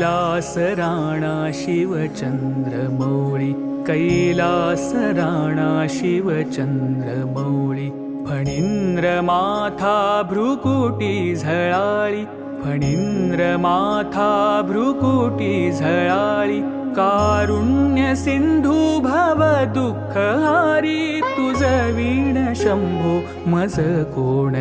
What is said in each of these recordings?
कैलास राणा शिवचंद्र मौळी कैलास राणा शिवचंद्र मौळी फणींद्र माथा भ्रुकुटी झळाळी फणींद्र माथा भ्रुकुटी झळाळी कारुण्य सिंधू भव दुःख हारी तुझ वीण शंभो मज कोण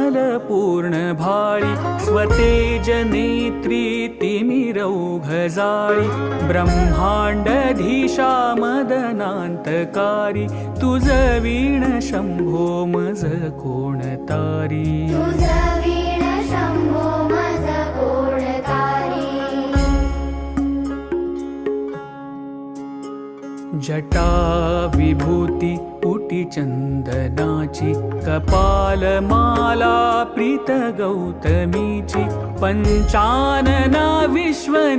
रविन्दुदावानल पूर्ण भाळी स्वतेज नेत्री तिमिरौघजाळी ब्रह्माण्डधीशा मदनान्तकारी तुझ वीण शंभो मज कोण तारी? तुझ वीण शंभो मज कोण तारी? जटा विभूती कोटी चंदनाची कपालमाला प्रीत गौतमीची पंचानना विश्वनिवांतकारी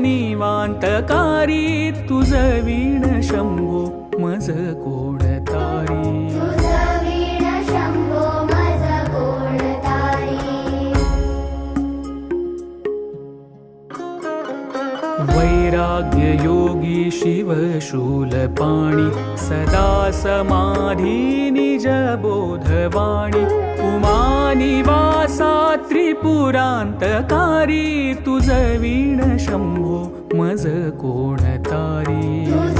तुझ वीण शंभो मज कोण वैराग्य योगी शिव शूलपाणि सदा समाधी निज बोधवाणी। उमानिवासा त्रिपुरान्तकारी तुझ वीण शंभो मज कोण तारी। तुझ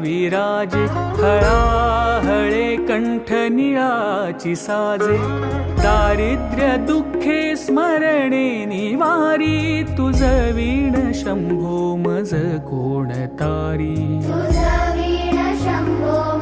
विराजे हळाहळे कंठ निळाची साजे. दारिद्र्य दुःखे स्मरणे निवारी तुझ वीण शंभो मज कोण तारी. तुझ वीण शंभो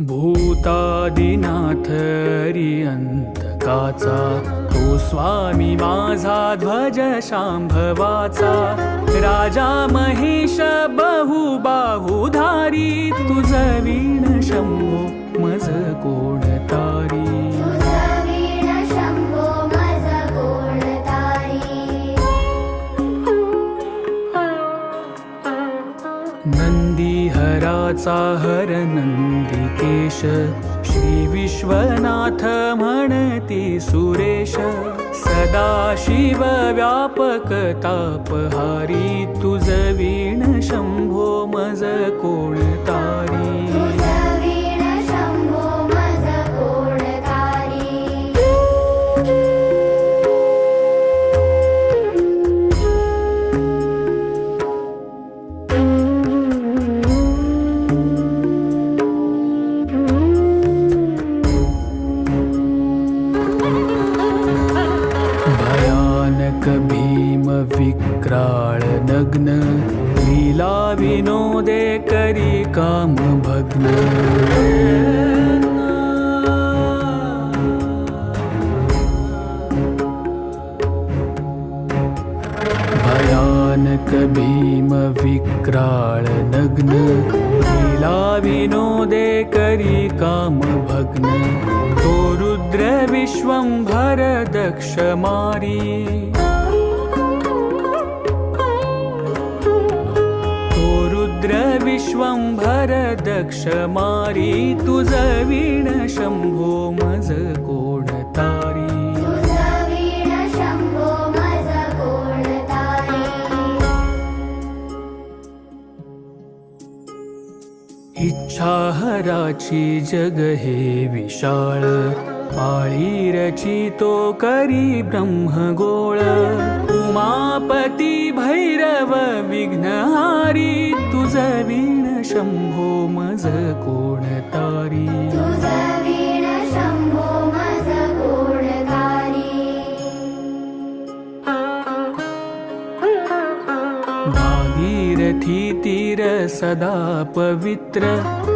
भूतादिनाथ अंतकाचा तो हो स्वामी माझा ध्वज शांभवाचा। राजा महेश बहुबाहुधारी तुझ वीण शंभो मज कोण नंदीहराचा हर नंदिकेश श्री विश्वनाथ म्हणती सुरेश। सदा शिव व्यापक तापहारी तुझ वीण शंभो मज कोणता विश्वंभर दक्ष मारी तुझ वीण शंभो मज तारी तुझ वीण शंभो मज कोण तारी? इच्छा हराची जग हे विशाळ पाळी रचितो करी ब्रह्मगोळ उमापती भैरव विघ्नहारी तुझ वीण शंभो मज कोण तारी? भागीरथी तीर सदा पवित्र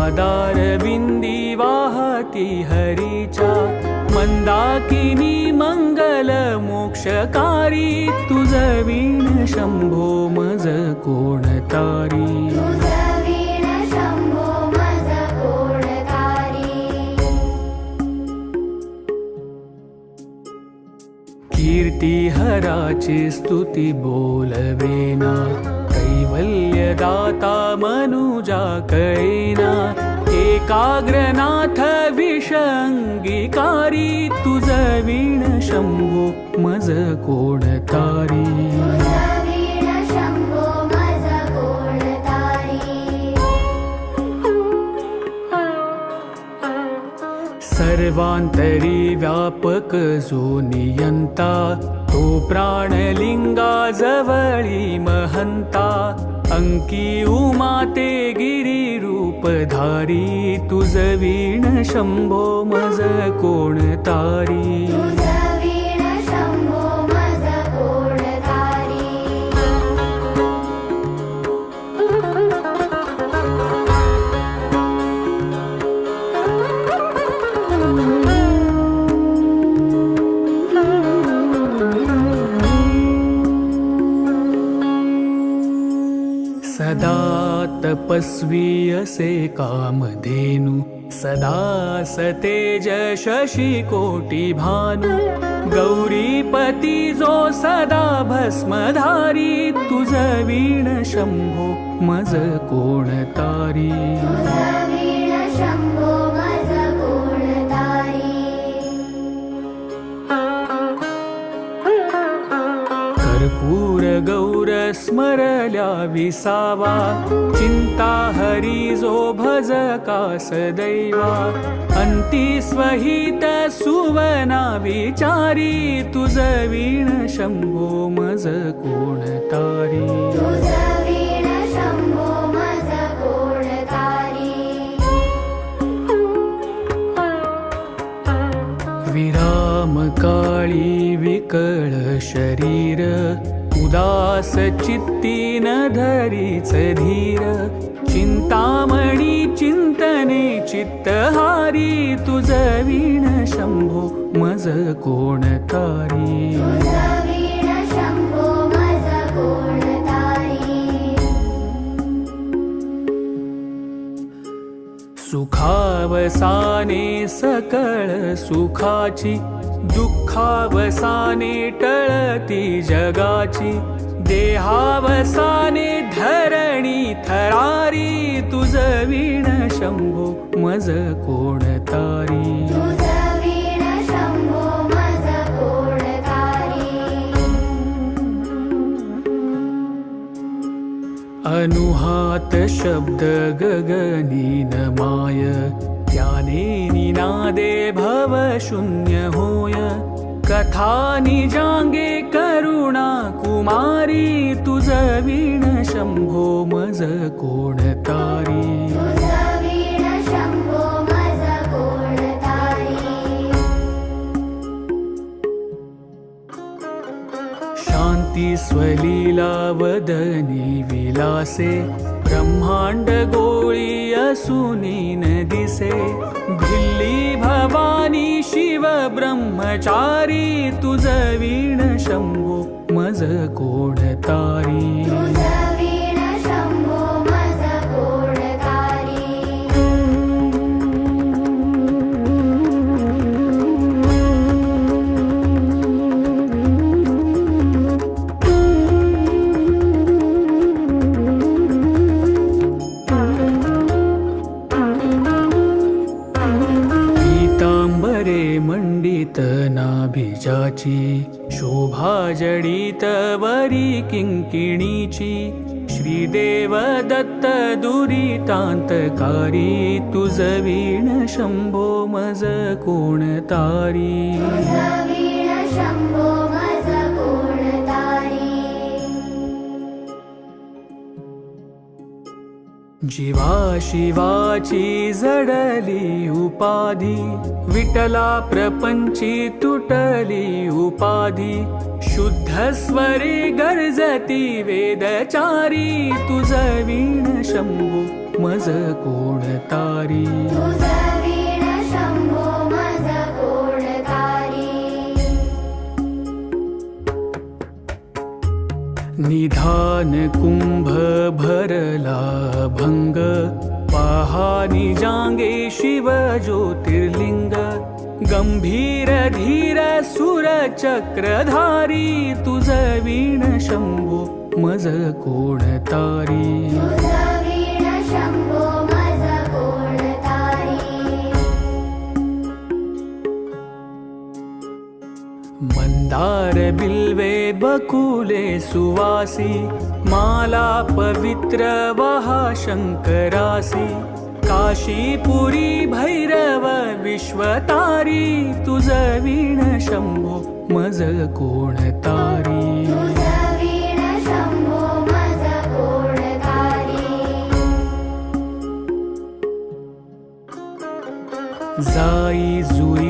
पादार बिंदी वाहती हरीच्या मंदाकिनी मंगल मोक्षकारी तुझ वीण शंभो मज कोणतारी तुझ वीण शंभो मज कोण तारी? कीर्ती हराची स्तुती बोलवेना कैवल्यदाता मनुजा कैना एकाग्रनाथ विष अंगीकारी तुझ वीण मज कोणतारी। सर्वांतरी व्यापक जो नियंता तो प्राणलिंगा जवळी महंता अंकी उमाते गिरी रूपधारी तुझ वीण शंभो मज कोण तारी? से काम कामधेनु सदा सतेज शशी कोटी भानु। गौरीपती जो सदा भस्मधारी तुझ वीण शंभो मज कोण कर्पूर गौर स्मरल्या विसावा. चिंता हरी जो भज दैवा अंती स्वहित सुवना विचारी. तुझ वीण शंभो मज कोण तारी. तुझ वीण शंभो मज कोण तारी. विराम काळी विकळ शरीर. उदास चित्ती न धरीच धीर चिंतामणी चिंतने चित्तहारी हारी मज कोण तुझ वीण शंभो मज कोण तारी? सुखावसाने सकळ सुखाची दुःखावसाने टळती जगाची देहावसाने धरणी थरारी तुझ वीण शंभो मज कोण तारी? अनुहात शब्द गगनी न माय निनादे भव शून्य होय। कथा निजांगे करुणा कुमारी तुझ वीण शंभो मज कोण तारी। तुझ वीण शंभो मज कोण तारी। शांती स्वलीला वदनी विलासे ब्रह्मांड गोळी सुनी न दिसे भिल्ली भवानी शिव ब्रह्मचारी तुझ वीण शंभो मज कोण नाभिजाची शोभा जडित वरी किंकिणीची श्रीदेव दत्त दुरी तांतकारी वीण मज कोण तारी तुझ वीण शंभो मज कोण तारी? जीवा शिवाची जडली उपाधी विठला प्रपंची तुटली उपाधी शुद्ध स्वरे गर्जती वेदचारी तुझ वीण शंभू मज कोण तारी? तुझ वीण शंभो मज कोण तारी? निधान कुंभ भरला भंग जांगे शिव ज्योतिर्लिंग। गंभीर धीर सुर चक्रधारी तुझ वीण शंभो मज कोण तारी? तुझ वीण शंभो मज कोण तारी? मंदार बिल्वे बकुले सुवासी माला पवित्र वहा शंकरासी काशीपुरी भैरव विश्वतारी तुझ वीण शंभो मज कोण तारी? तुझ वीण शंभो मज कोण तारी? जाई जुई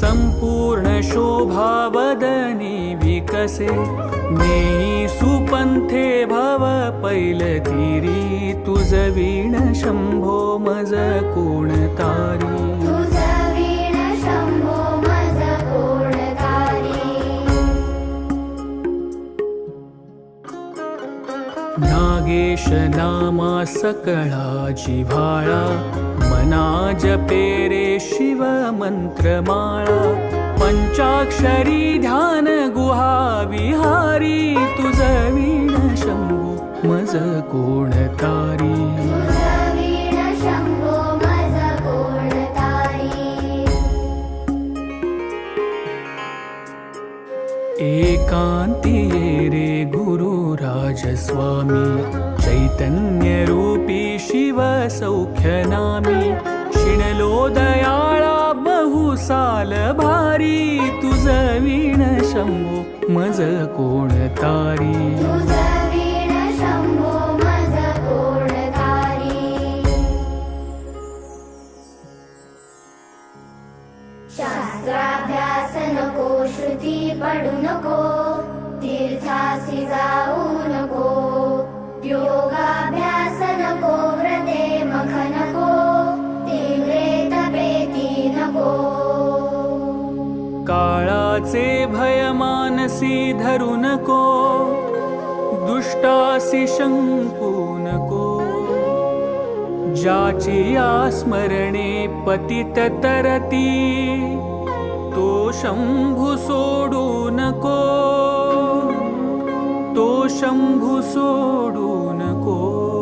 संपूर्ण शोभा वदनी विकसे. नेई सुपंथे भव पैलतीरी तुझ वीण शंभो मज कोण तारी. तुझ वीण शंभो मज कोण तारी. नागेश नामा सकळा जिव्हाळा. मना जपे रे शिव मंत्रमाळा पंचाक्षरी ध्यान गुहा विहारी तुझ वीण शंभू मज कोण तारी? एकांती रे गुरु धन्यरूपी शिव सौख्यनामी क्षिणलो दयाळा बहुसाल भारी तुझ वीण शंभो मज कोण तारी? मानसी धरू नको दुष्टासी शंकू नको ज्याची आस्मरणे पतित तरती तो शंभू सोडू नको तो शंभू सोडू नको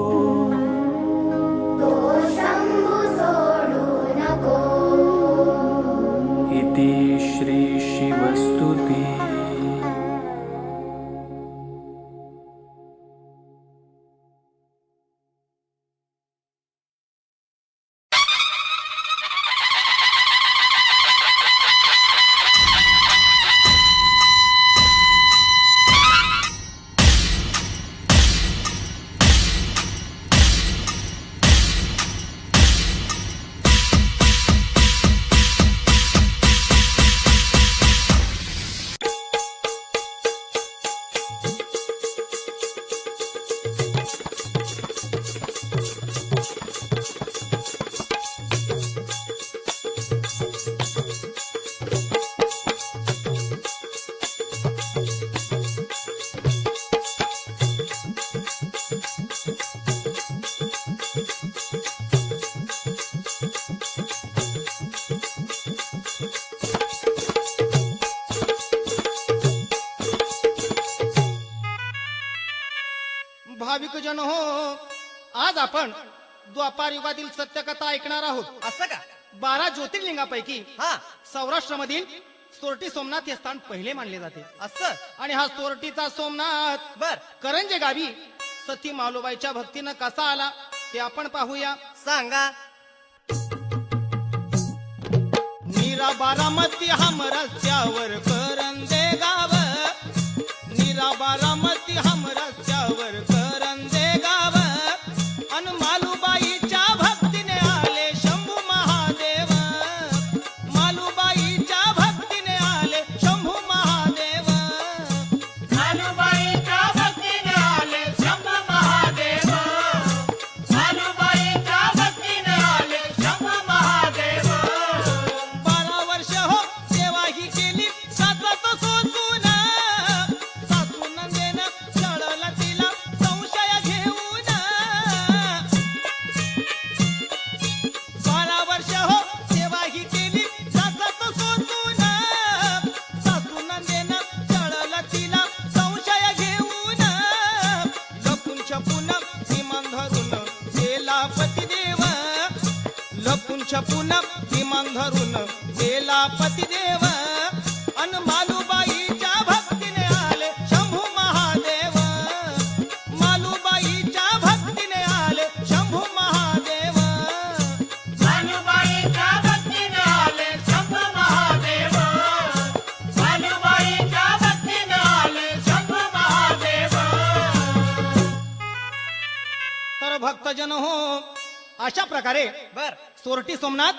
आज आपण द्वापार युगातील सत्यकथा ऐकणार आहोत. असं का? बारा ज्योतिर्लिंगापैकी हा. सौराष्ट्रामधील सोरटी सोमनाथ हे स्थान पहिले मानले जाते. असं? आणि हा सोरटीचा सोमनाथ बर. करंजे गावी सती मालूबाईच्या भक्तीनं कसा आला ते आपण पाहूया. सांगा. नीरा बारामती हम रस्त्यावर करंजे गाव. नीरा बारामती हम रस्त्यावर प्रकारे बर. सोरटी सोमनाथ.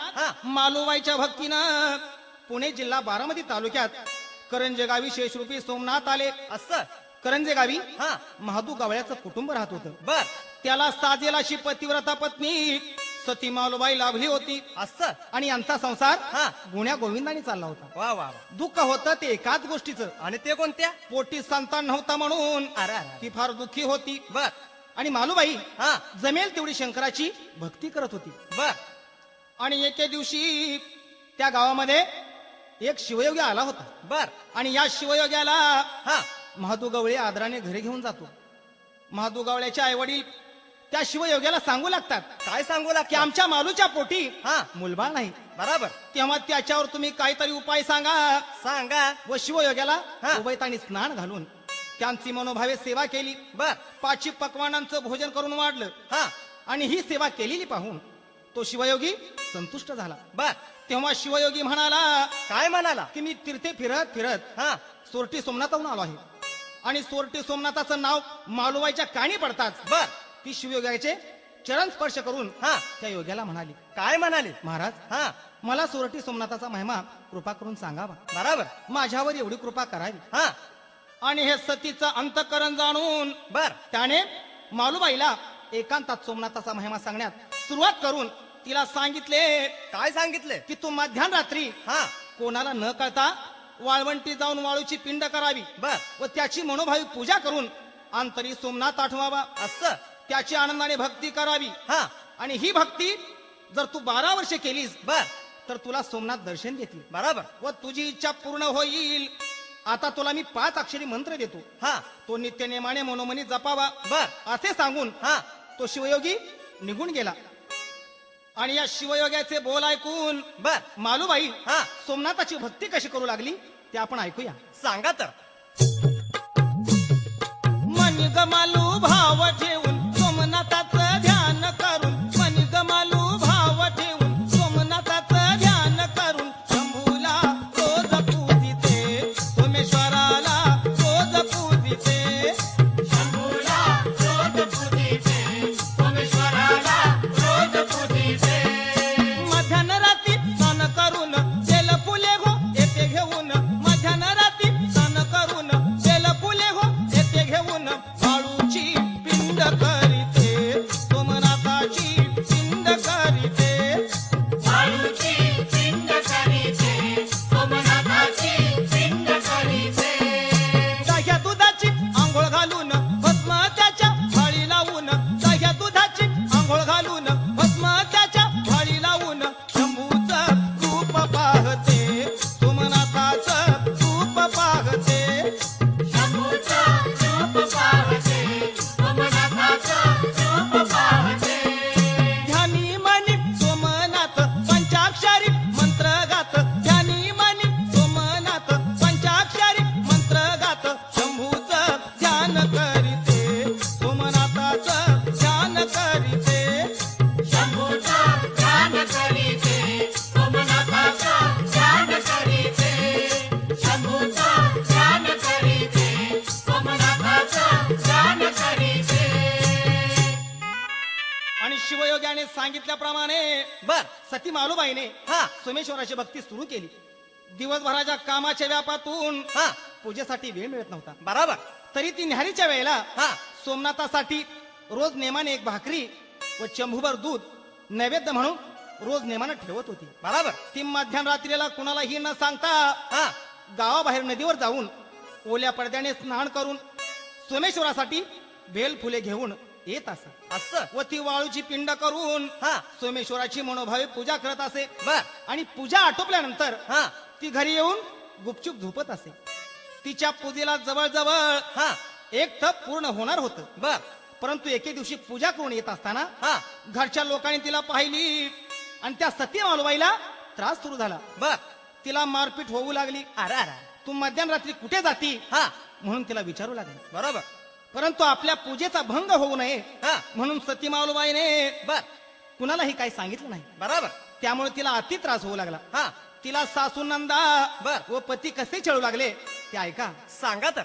मालुबाईच्या भक्तीनं पुणे जिल्हा बारामती तालुक्यात करंजे गावी शेषरूपी सोमनाथ आले. असं? करंजे गावी हा. महादू गावळ्याचं कुटुंब राहत होतं. बर. त्याला साजेल अशी पतिव्रता पत्नी सती मालुबाई लाभली होती. असं? आणि यांचा संसार हा. गुण्या गोविंदाने चालला होता. वा वा वा. दुःख होतं ते एकाच गोष्टीचं. आणि ते कोणत्या? पोटी संतान नव्हता म्हणून अरे अरे. ती फार दुःखी होती. बर. आणि मालुबाई हा. जमेल तेवढी शंकराची भक्ती करत होती. बर. आणि एके दिवशी त्या गावामध्ये एक शिवयोगी आला होता. बर. आणि या शिवयोग्याला हा. महादू गवळे आदराने घरी घेऊन जातो. महादू गवळ्याचे आई वडील त्या शिवयोग्याला सांगू लागतात काय सांगू की लागते आमच्या मालूच्या पोटी हा. मुलबाळ नाही. बराबर. तेव्हा त्याच्यावर तुम्ही काहीतरी उपाय सांगा. सांगा. व शिवयोग्याला हा. उभयतानी स्नान घालून त्यांची मनोभावे सेवा केली. बर. पाचशे पकवानांचं भोजन करून वाढलं. हा. आणि ही सेवा केलेली पाहून तो शिवयोगी संतुष्ट झाला. बर. तेव्हा शिवयोगी म्हणाला काय म्हणाला? की मी तीर्थे फिरत फिरत हा. सोरटी सोमनाथाहून आलो आहे. आणि सोरटी सोमनाथाचं नाव मालुबाईच्या काणी पडताच बर. ती शिवयोगाचे चरण स्पर्श करून हा. त्या योग्याला म्हणाली काय म्हणाले? महाराज हा. मला सोरटी सोमनाथाचा महिमा कृपा करून सांगावा. बराबर. माझ्यावर एवढी कृपा करावी. हा. आणि हे सतीचं अंतकरण जाणून बर. त्याने मालुबाईला एकांतात सोमनाथाचा महिमा सांगण्यात सुरुवात करून तिला सांगितले काय सांगितले? की तू मध्यरात्री हा. कोणाला न कळता वाळवंटी जाऊन वाळूची पिंड करावी बर. व त्याची मनोभावी पूजा करून अंतरी सोमनाथ आठवावा. असं. त्याची आनंदाने भक्ती करावी. हा. आणि ही भक्ती जर तू बारा वर्ष केलीस बर. तर तुला सोमनाथ दर्शन देतील. बरोबर. व तुझी इच्छा पूर्ण होईल. आता तुला मी पाच अक्षरी मंत्र देतो. हा. तो नित्य नेमाने मनोमनी जपावा. बर. असे सांगून हा. तो शिवयोगी निघून गेला. आणि या शिवयोग्याचे बोल ऐकून बर. मालूबाई हा. सोमनाथाची भक्ती कशी करू लागली ते आपण ऐकूया. सांगा तर. मन गमालू भाव मालूबाईने हा. सोमेश्वराची भक्ती सुरू केली. दिवसभराच्या कामाच्या व्यापातून हा. पूजेसाठी वेळ मिळत नव्हता. बरोबर. तरी ती न्याहारीच्या वेळेला हा. सोमनाथासाठी रोज नेमाने एक भाकरी व चंभूभर दूध नैवेद्य म्हणून रोज नेमानं ठेवत होती. बरोबर. ती मध्यान रात्रीला कुणालाही न सांगता हा. गावाबाहेर नदीवर जाऊन ओल्या पडद्याने स्नान करून सोमेश्वरासाठी बेल फुले घेऊन येत असत असं? व ती वाळूची पिंड करून हा. सोमेश्वराची मनोभावे पूजा करत असे. बर. आणि पूजा आटोपल्यानंतर हा. ती घरी येऊन गुपचूप झोपत असे. तिच्या पूजेला जवळजवळ हा. एक थप पूर्ण होणार होतं. बर. परंतु एके दिवशी पूजा करून येत असताना हा. घरच्या लोकांनी तिला पाहिली आणि त्या सती मालूबाईला त्रास सुरू झाला. बर. तिला मारपीट होऊ लागली. अरे अरे. तू मध्यरात्री कुठे जाती? हा. म्हणून तिला विचारू लागले. बरोबर. परंतु आपल्या पूजेचा भंग होऊ नये. हा. म्हणून सती मालूबाईने बर. कुणालाही काही सांगितलं नाही. बरोबर. त्यामुळे तिला अति त्रास होऊ लागला. हा. तिला सासू नंदा बर. व पती कसे छळू लागले ते ऐका. सांगा तर.